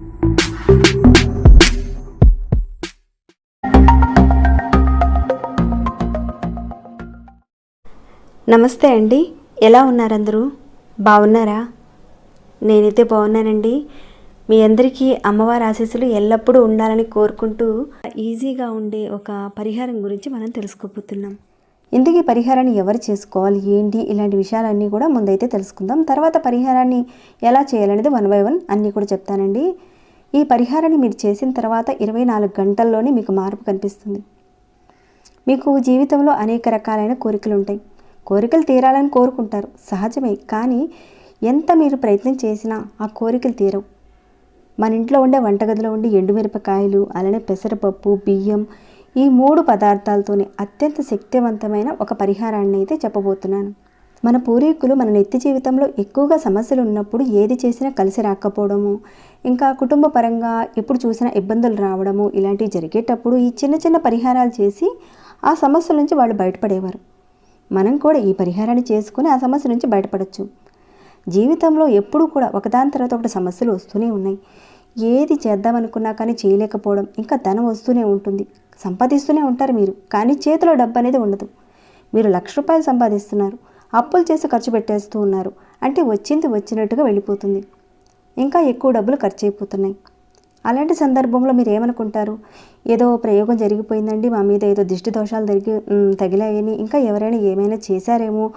నమస్తే అండి. ఎలా ఉన్నారు అందరూ బాగున్నారా? నేనైతే బాగున్నానండి. మీ అందరికీ అమ్మవారి ఆశీస్సులు ఎల్లప్పుడూ ఉండాలని కోరుకుంటూ ఈజీగా ఉండే ఒక పరిహారం గురించి మనం తెలుసుకోబోతున్నాం. ఇందుకే పరిహారాన్ని ఎవరు చేసుకోవాలి? ఏంటి? ఇలాంటి విషయాలన్నీ కూడా ముందైతే తెలుసుకుందాం. తర్వాత పరిహారాన్ని ఎలా చేయాలనేది వన్ బై వన్ అన్నీ కూడా చెప్తానండి. ఈ పరిహారాన్ని మీరు చేసిన తర్వాత ఇరవై నాలుగు గంటల్లోనే మీకు మార్పు కనిపిస్తుంది. మీకు జీవితంలో అనేక రకాలైన కోరికలు ఉంటాయి. కోరికలు తీరాలని కోరుకుంటారు. సహజమే. కానీ ఎంత మీరు ప్రయత్నం చేసినా ఆ కోరికలు తీరవు. మన ఇంట్లో ఉండే వంటగదిలో ఉండే ఎండుమిరపకాయలు అలానే పెసరపప్పు బియ్యం ఈ మూడు పదార్థాలతోనే అత్యంత శక్తివంతమైన ఒక పరిహారాన్ని అయితే చెప్పబోతున్నాను. మన పూర్వీకులు మన నిత్య జీవితంలో ఎక్కువగా సమస్యలు ఉన్నప్పుడు ఏది చేసినా కలిసి రాకపోవడము ఇంకా కుటుంబ పరంగా ఎప్పుడు చూసినా ఇబ్బందులు రావడము ఇలాంటివి జరిగేటప్పుడు ఈ చిన్న చిన్న పరిహారాలు చేసి ఆ సమస్యల నుంచి వాళ్ళు బయటపడేవారు. మనం కూడా ఈ పరిహారాన్ని చేసుకుని ఆ సమస్య నుంచి బయటపడవచ్చు జీవితంలో ఎప్పుడూ కూడా ఒకదాని తర్వాత ఒకటి సమస్యలు వస్తూనే ఉన్నాయి. ఏది చేద్దామనుకున్నా కానీ చేయలేకపోవడం ఇంకా ధనం వస్తూనే ఉంటుంది. సంపాదిస్తూనే ఉంటారు మీరు కానీ చేతిలో డబ్బు అనేది ఉండదు. మీరు లక్ష రూపాయలు సంపాదిస్తున్నారు. అప్పులు చేసి ఖర్చు పెట్టేస్తూ ఉన్నారు. అంటే వచ్చింది వచ్చినట్టుగా వెళ్ళిపోతుంది. ఇంకా ఎక్కువ డబ్బులు ఖర్చు అయిపోతున్నాయి అలాంటి సందర్భంలో మీరు ఏమనుకుంటారు ఏదో ప్రయోగం జరిగిపోయిందండి. మా మీద ఏదో దిష్టి దోషాలు జరిగి తగిలాయని ఇంకా ఎవరైనా ఏమైనా చేశారేమో?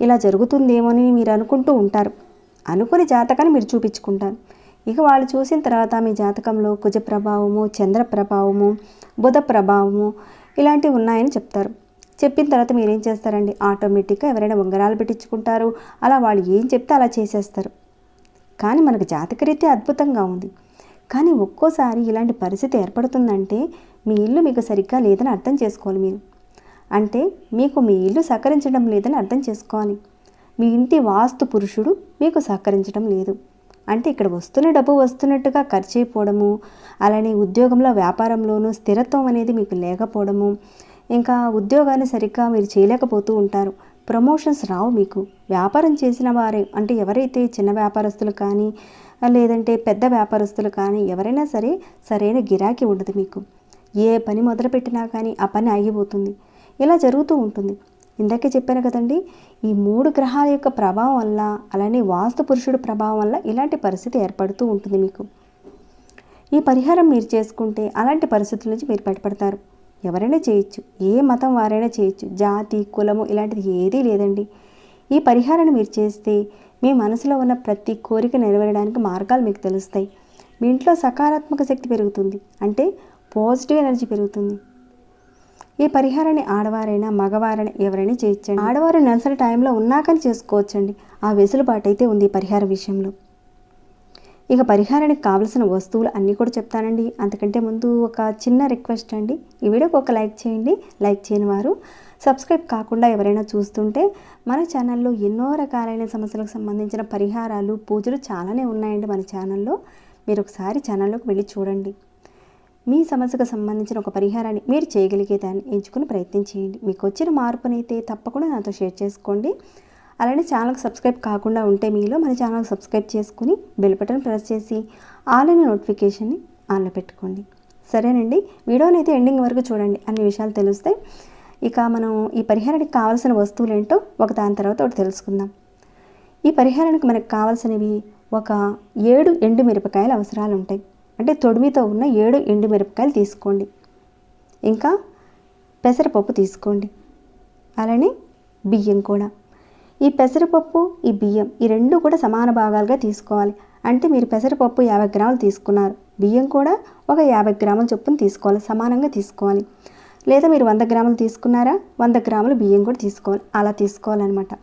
ఇలా జరుగుతుందేమో అని మీరు అనుకుంటూ ఉంటారు. అనుకుని జాతకాన్ని మీరు చూపించుకుంటారు. ఇక వాళ్ళు చూసిన తర్వాత మీ జాతకంలో కుజ ప్రభావము చంద్ర ప్రభావము బుధ ప్రభావము ఇలాంటివి ఉన్నాయని చెప్తారు. చెప్పిన తర్వాత మీరేం చేస్తారండి? ఆటోమేటిక్గా ఎవరైనా ఉంగరాలు పెట్టించుకుంటారు. అలా వాళ్ళు ఏం చెప్తే అలా చేసేస్తారు. కానీ మనకు జాతకరీత్యా అద్భుతంగా ఉంది. కానీ ఒక్కోసారి ఇలాంటి పరిస్థితి ఏర్పడుతుందంటే మీ ఇల్లు మీకు సరిగ్గా లేదని అర్థం చేసుకోవాలి మీరు. అంటే మీకు మీ ఇల్లు సహకరించడం లేదని అర్థం చేసుకోవాలి. మీ ఇంటి వాస్తు పురుషుడు మీకు సహకరించడం లేదు. అంటే ఇక్కడ వస్తున్న డబ్బు వస్తున్నట్టుగా ఖర్చు అయిపోవడము అలానే ఉద్యోగంలో వ్యాపారంలోనూ స్థిరత్వం అనేది మీకు లేకపోవడము ఇంకా ఉద్యోగాన్ని సరిగ్గా మీరు చేయలేకపోతూ ఉంటారు. ప్రమోషన్స్ రావు మీకు. వ్యాపారం చేసిన వారే అంటే ఎవరైతే చిన్న వ్యాపారస్తులు కానీ లేదంటే పెద్ద వ్యాపారస్తులు కానీ ఎవరైనా సరే సరైన గిరాకీ ఉండదు మీకు. ఏ పని మొదలుపెట్టినా కానీ ఆ పని ఆగిపోతుంది. ఇలా జరుగుతూ ఉంటుంది. ఇందాకే చెప్పాను కదండి ఈ మూడు గ్రహాల యొక్క ప్రభావం వల్ల అలానే వాస్తు పురుషుడు ప్రభావం వల్ల ఇలాంటి పరిస్థితి ఏర్పడుతూ ఉంటుంది మీకు. ఈ పరిహారం మీరు చేసుకుంటే అలాంటి పరిస్థితుల నుంచి మీరు బయటపడతారు. ఎవరైనా చేయొచ్చు. ఏ మతం వారైనా చేయొచ్చు. జాతి కులము ఇలాంటిది ఏదీ లేదండి. ఈ పరిహారాన్ని మీరు చేస్తే మీ మనసులో ఉన్న ప్రతి కోరిక నెరవేరడానికి మార్గాలు మీకు తెలుస్తాయి. మీ ఇంట్లో సకారాత్మక శక్తి పెరుగుతుంది. అంటే పాజిటివ్ ఎనర్జీ పెరుగుతుంది. ఈ పరిహారాన్ని ఆడవారైనా మగవారైనా ఎవరైనా చేయొచ్చండి. ఆడవారు నెలసరి టైంలో ఉన్నాకని చేసుకోవచ్చండి. ఆ వెసులుబాటు అయితే ఉంది ఈ పరిహార విషయంలో. ఇక పరిహారానికి కావలసిన వస్తువులు అన్నీ కూడా చెప్తానండి. అంతకంటే ముందు ఒక చిన్న రిక్వెస్ట్ అండి. ఈ వీడియోకి ఒక లైక్ చేయండి. లైక్ చేయని వారు సబ్స్క్రైబ్ కాకుండా ఎవరైనా చూస్తుంటే మన ఛానల్లో ఎన్నో రకాలైన సమస్యలకు సంబంధించిన పరిహారాలు పూజలు చాలానే ఉన్నాయండి మన ఛానల్లో. మీరు ఒకసారి ఛానల్లోకి వెళ్ళి చూడండి. మీ సమస్యకు సంబంధించిన ఒక పరిహారాన్ని మీరు చేయగలిగే దాన్ని ఎంచుకుని ప్రయత్నం చేయండి. మీకు వచ్చిన మార్పునైతే తప్పకుండా నాతో షేర్ చేసుకోండి. అలానే ఛానల్కి సబ్స్క్రైబ్ కాకుండా ఉంటే మీలో మన ఛానల్కి సబ్స్క్రైబ్ చేసుకుని బెల్ బటన్ ప్రెస్ చేసి ఆల్ అనే నోటిఫికేషన్ని ఆన్లో పెట్టుకోండి. సరేనండి? వీడియోని అయితే ఎండింగ్ వరకు చూడండి. అన్ని విషయాలు తెలుస్తాయి ఇక మనం ఈ పరిహారానికి కావాల్సిన వస్తువులు ఏంటో ఒక దాని తర్వాత ఒకటి తెలుసుకుందాం. ఈ పరిహారానికి మనకు కావాల్సినవి ఒక ఏడు ఎండు మిరపకాయలు అవసరాలు ఉంటాయి. అంటే తొడిమితో ఉన్న ఏడు ఎండు మిరపకాయలు తీసుకోండి. ఇంకా పెసరపప్పు తీసుకోండి. అలానే బియ్యం కూడా. ఈ పెసరపప్పు ఈ బియ్యం ఈ రెండు కూడా సమాన భాగాలుగా తీసుకోవాలి. అంటే మీరు పెసరపప్పు యాభై గ్రాములు తీసుకున్నారు. బియ్యం కూడా ఒక యాభై గ్రాముల చొప్పున తీసుకోవాలి. సమానంగా తీసుకోవాలి. లేదా మీరు వంద గ్రాములు తీసుకున్నారా? వంద గ్రాములు బియ్యం కూడా తీసుకోవాలి. అలా తీసుకోవాలన్నమాట.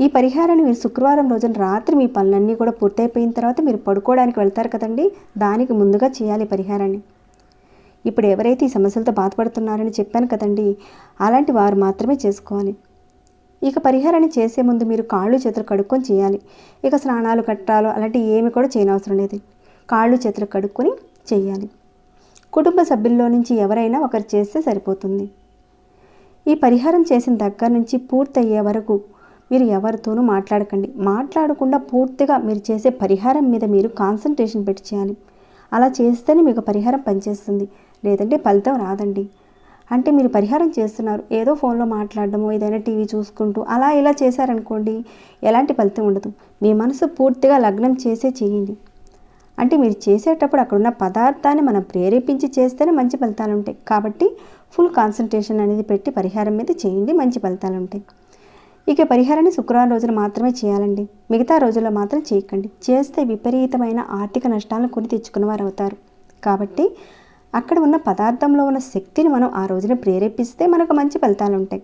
ఈ పరిహారాన్ని మీరు శుక్రవారం రోజున రాత్రి మీ పనులన్నీ కూడా పూర్తయిపోయిన తర్వాత మీరు పడుకోవడానికి వెళ్తారు కదండి. దానికి ముందుగా చేయాలి పరిహారాన్ని. ఇప్పుడు ఎవరైతే ఈ సమస్యలతో బాధపడుతున్నారని చెప్పాను కదండి అలాంటి వారు మాత్రమే చేసుకోవాలి. ఇక పరిహారాన్ని చేసే ముందు మీరు కాళ్ళు చేతులు కడుక్కొని చేయాలి. ఇక స్నానాలు కట్టాలు అలాంటి ఏమి కూడా చేయనవసరం లేదు. కాళ్ళు చేతులు కడుక్కొని చేయాలి. కుటుంబ సభ్యుల్లో నుంచి ఎవరైనా ఒకరు చేస్తే సరిపోతుంది. ఈ పరిహారం చేసిన దగ్గర నుంచి పూర్తయ్యే వరకు మీరు ఎవరితోనూ మాట్లాడకండి. మాట్లాడకుండా పూర్తిగా మీరు చేసే పరిహారం మీద మీరు కాన్సన్ట్రేషన్ పెట్టి చేయాలి. అలా చేస్తేనే మీకు పరిహారం పనిచేస్తుంది. లేదంటే ఫలితం రాదండి. అంటే మీరు పరిహారం చేస్తున్నారు. ఏదో ఫోన్లో మాట్లాడడము ఏదైనా టీవీ చూసుకుంటూ అలా ఇలా చేశారనుకోండి ఎలాంటి ఫలితం ఉండదు. మీ మనసు పూర్తిగా లగ్నం చేసే చేయండి. అంటే మీరు చేసేటప్పుడు అక్కడున్న పదార్థాన్ని మనం ప్రేరేపించి చేస్తేనే మంచి ఫలితాలు ఉంటాయి. కాబట్టి ఫుల్ కాన్సన్ట్రేషన్ అనేది పెట్టి పరిహారం మీద చేయండి మంచి ఫలితాలు ఉంటాయి. ఇక పరిహారాన్ని శుక్రవారం రోజున మాత్రమే చేయాలండి. మిగతా రోజుల్లో మాత్రం చేయకండి. చేస్తే విపరీతమైన ఆర్థిక నష్టాలను కొని తెచ్చుకున్న వారు అవుతారు కాబట్టి అక్కడ ఉన్న పదార్థంలో ఉన్న శక్తిని మనం ఆ రోజున ప్రేరేపిస్తే మనకు మంచి ఫలితాలు ఉంటాయి.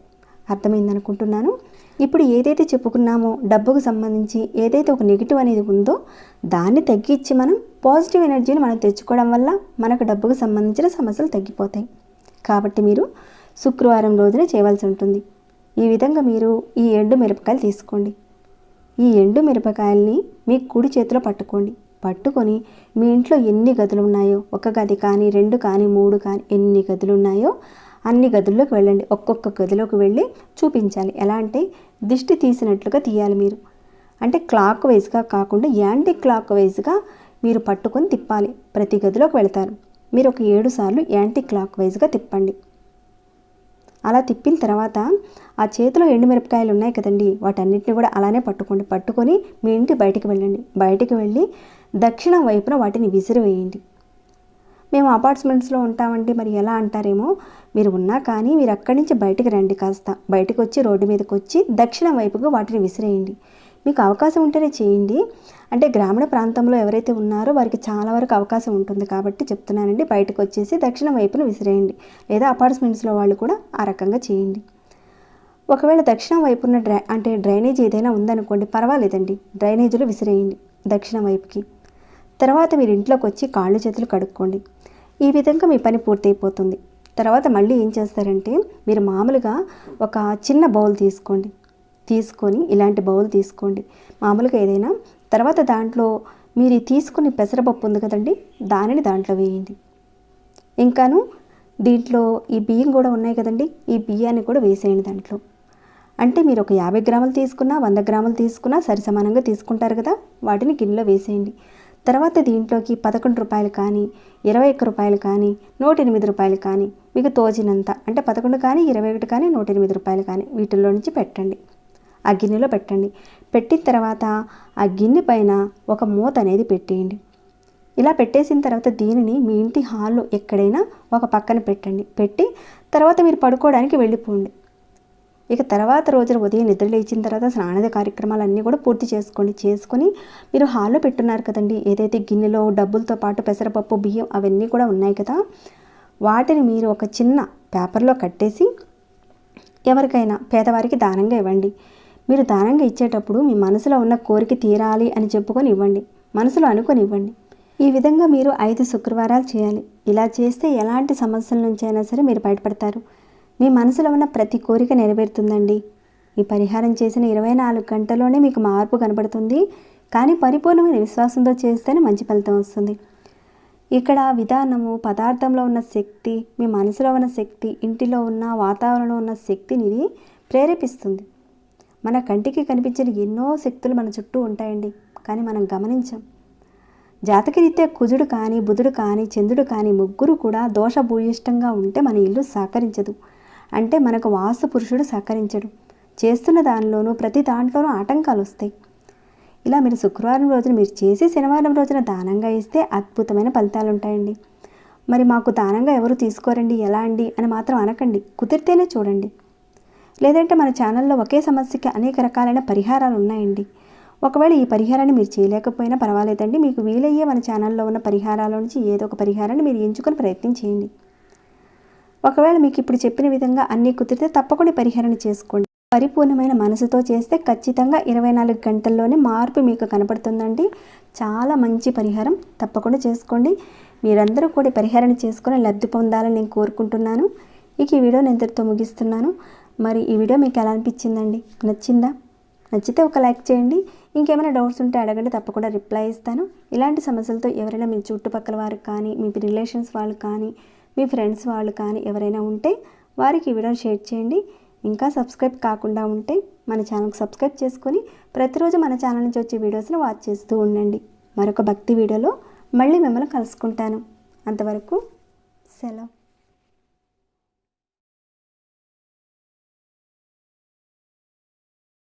అర్థమైందనుకుంటున్నాను? ఇప్పుడు ఏదైతే చెప్పుకున్నామో డబ్బుకు సంబంధించి ఏదైతే ఒక నెగిటివ్ అనేది ఉందో దాన్ని తగ్గించి మనం పాజిటివ్ ఎనర్జీని మనం తెచ్చుకోవడం వల్ల మనకు డబ్బుకు సంబంధించిన సమస్యలు తగ్గిపోతాయి. కాబట్టి మీరు శుక్రవారం రోజున చేయవలసి ఉంటుంది. ఈ విధంగా మీరు ఈ ఎండు మిరపకాయలు తీసుకోండి. ఈ ఎండు మిరపకాయల్ని మీ కుడి చేతిలో పట్టుకోండి. పట్టుకొని మీ ఇంట్లో ఎన్ని గదులు ఉన్నాయో ఒక గది కానీ రెండు కానీ మూడు కానీ ఎన్ని గదులు ఉన్నాయో అన్ని గదుల్లోకి వెళ్ళండి. ఒక్కొక్క గదిలోకి వెళ్ళి చూపించాలి. ఎలా అంటే దిష్టి తీసినట్లుగా తీయాలి మీరు. అంటే క్లాక్ వైజ్గా కాకుండా యాంటీ క్లాక్ వైజ్గా మీరు పట్టుకొని తిప్పాలి. ప్రతి గదిలోకి వెళతారు. మీరు ఒక ఏడు సార్లు యాంటీ క్లాక్ వైజ్గా తిప్పండి. అలా తిప్పిన తర్వాత ఆ చేతిలో ఎండుమిరపకాయలు ఉన్నాయి కదండి వాటన్నిటిని కూడా అలానే పట్టుకోండి. పట్టుకొని మీ ఇంటి బయటికి వెళ్ళండి. బయటికి వెళ్ళి దక్షిణం వైపున వాటిని విసిరివేయండి. మేము అపార్ట్మెంట్స్లో ఉంటామండి మరి ఎలా అంటారేమో మీరు ఉన్నా కానీ మీరు అక్కడి నుంచి బయటికి రండి కాస్త. బయటకు వచ్చి రోడ్డు మీదకి వచ్చి దక్షిణం వైపుగా వాటిని విసిరేయండి. మీకు అవకాశం ఉంటేనే చేయండి. అంటే గ్రామీణ ప్రాంతంలో ఎవరైతే ఉన్నారో వారికి చాలా వరకు అవకాశం ఉంటుంది కాబట్టి చెప్తున్నానండి. బయటకు వచ్చేసి దక్షిణ వైపున విసిరేయండి. లేదా అపార్ట్మెంట్స్లో వాళ్ళు కూడా ఆ రకంగా చేయండి. ఒకవేళ దక్షిణం వైపున డ్రై అంటే డ్రైనేజ్ ఏదైనా ఉందనుకోండి పర్వాలేదండి. డ్రైనేజీలో విసిరేయండి దక్షిణం వైపుకి. తర్వాత మీరు ఇంట్లోకి వచ్చి కాళ్ళు చేతులు కడుక్కోండి. ఈ విధంగా మీ పని పూర్తయిపోతుంది. తర్వాత మళ్ళీ ఏం చేస్తారంటే మీరు మామూలుగా ఒక చిన్న బౌల్ తీసుకోండి. తీసుకొని ఇలాంటి బౌల్ తీసుకోండి. మామూలుగా ఏదైనా తర్వాత దాంట్లో మీరు తీసుకుని పెసరపప్పు ఉంది కదండి దానిని దాంట్లో వేయండి. ఇంకాను దీంట్లో ఈ బియ్యం కూడా ఉన్నాయి కదండి ఈ బియ్యాన్ని కూడా వేసేయండి దాంట్లో. అంటే మీరు ఒక యాభై గ్రాములు తీసుకున్నా వంద గ్రాములు తీసుకున్నా సరిసమానంగా తీసుకుంటారు కదా వాటిని గిన్నెలో వేసేయండి. తర్వాత దీంట్లోకి పదకొండు రూపాయలు కానీ ఇరవై ఒక్క రూపాయలు కానీ నూట ఎనిమిది రూపాయలు కానీ మీకు తోచినంత అంటే పదకొండు కానీ ఇరవై ఒకటి కానీ నూట ఎనిమిది రూపాయలు కానీ వీటిల్లో నుంచి పెట్టండి. ఆ గిన్నెలో పెట్టండి. పెట్టిన తర్వాత ఆ గిన్నె పైన ఒక మూత అనేది పెట్టేయండి. ఇలా పెట్టేసిన తర్వాత దీనిని మీ ఇంటి హాల్లో ఎక్కడైనా ఒక పక్కన పెట్టండి. పెట్టి తర్వాత మీరు పడుకోవడానికి వెళ్ళిపోండి. ఇక తర్వాత రోజున ఉదయం నిద్ర లేచిన తర్వాత స్నానద కార్యక్రమాలన్నీ కూడా పూర్తి చేసుకోండి చేసుకొని మీరు హాల్లో పెట్టున్నారు కదండి. ఏదైతే గిన్నెలో డబ్బులతో పాటు పెసరపప్పు బియ్యం అవన్నీ కూడా ఉన్నాయి కదా. వాటిని మీరు ఒక చిన్న పేపర్లో కట్టేసి ఎవరికైనా పేదవారికి దానంగా ఇవ్వండి. మీరు దానంగా ఇచ్చేటప్పుడు మీ మనసులో ఉన్న కోరిక తీరాలి అని చెప్పుకొని ఇవ్వండి. మనసులో అనుకొని ఇవ్వండి. ఈ విధంగా మీరు ఐదు శుక్రవారాలు చేయాలి. ఇలా చేస్తే ఎలాంటి సమస్యల నుంచి అయినా సరే మీరు బయటపడతారు. మీ మనసులో ఉన్న ప్రతి కోరిక నెరవేరుతుందండి. ఈ పరిహారం చేసిన ఇరవై నాలుగు గంటల్లోనే మీకు మార్పు కనబడుతుంది. కానీ పరిపూర్ణమైన విశ్వాసంతో చేస్తేనే మంచి ఫలితం వస్తుంది. ఇక్కడ విధానము పదార్థంలో ఉన్న శక్తి మీ మనసులో ఉన్న శక్తి ఇంటిలో ఉన్న వాతావరణంలో ఉన్న శక్తిని ఇది ప్రేరేపిస్తుంది. మన కంటికి కనిపించిన ఎన్నో శక్తులు మన చుట్టూ ఉంటాయండి. కానీ మనం గమనించాం. జాతకరీత్యా కుజుడు కానీ బుధుడు కానీ చంద్రుడు కానీ ముగ్గురు కూడా దోషభూయిష్టంగా ఉంటే మన ఇల్లు సహకరించదు. అంటే మనకు వాసు పురుషుడు సహకరించడు. చేస్తున్న దానిలోనూ ప్రతి దాంట్లోనూ ఆటంకాలు వస్తాయి ఇలా మీరు శుక్రవారం రోజున మీరు చేసి శనివారం రోజున దానంగా ఇస్తే అద్భుతమైన ఫలితాలు ఉంటాయండి మరి మాకు దానంగా ఎవరు తీసుకోరండి? ఎలా అండి? అని మాత్రం అనకండి. కుదిరితేనే చూడండి. లేదంటే మన ఛానల్లో ఒకే సమస్యకి అనేక రకాలైన పరిహారాలు ఉన్నాయండి ఒకవేళ ఈ పరిహారాన్ని మీరు చేయలేకపోయినా పర్వాలేదండి. మీకు వీలయ్యే మన ఛానల్లో ఉన్న పరిహారాల నుంచి ఏదో ఒక పరిహారాన్ని మీరు ఎంచుకొని ప్రయత్నం చేయండి. ఒకవేళ మీకు ఇప్పుడు చెప్పిన విధంగా అన్నీ కుదిరితే తప్పకుండా పరిహరణ చేసుకోండి. పరిపూర్ణమైన మనసుతో చేస్తే ఖచ్చితంగా ఇరవై నాలుగు గంటల్లోనే మార్పు మీకు కనపడుతుందండి. చాలా మంచి పరిహారం తప్పకుండా చేసుకోండి. మీరందరూ కూడా పరిహారం చేసుకుని చేసుకొని లబ్ధి పొందాలని నేను కోరుకుంటున్నాను. ఇక ఈ వీడియో నేను ఇంతటితో ముగిస్తున్నాను. మరి ఈ వీడియో మీకు ఎలా అనిపించిందండి? నచ్చిందా? నచ్చితే ఒక లైక్ చేయండి. ఇంకేమైనా డౌట్స్ ఉంటే అడగండి. తప్పకుండా రిప్లై ఇస్తాను. ఇలాంటి సమస్యలతో ఎవరైనా మీ చుట్టుపక్కల వారు కానీ మీ రిలేషన్స్ వాళ్ళు కానీ మీ ఫ్రెండ్స్ వాళ్ళు కానీ ఎవరైనా ఉంటే వారికి ఈ వీడియో షేర్ చేయండి. ఇంకా సబ్స్క్రైబ్ కాకుండా ఉంటే మన ఛానల్కి సబ్స్క్రైబ్ చేసుకొని ప్రతిరోజు మన ఛానల్ నుంచి వచ్చే వీడియోస్ని వాచ్ చేస్తూ ఉండండి. మరొక భక్తి వీడియోలో మళ్ళీ మిమ్మల్ని కలుసుకుంటాను. అంతవరకు సెలవు.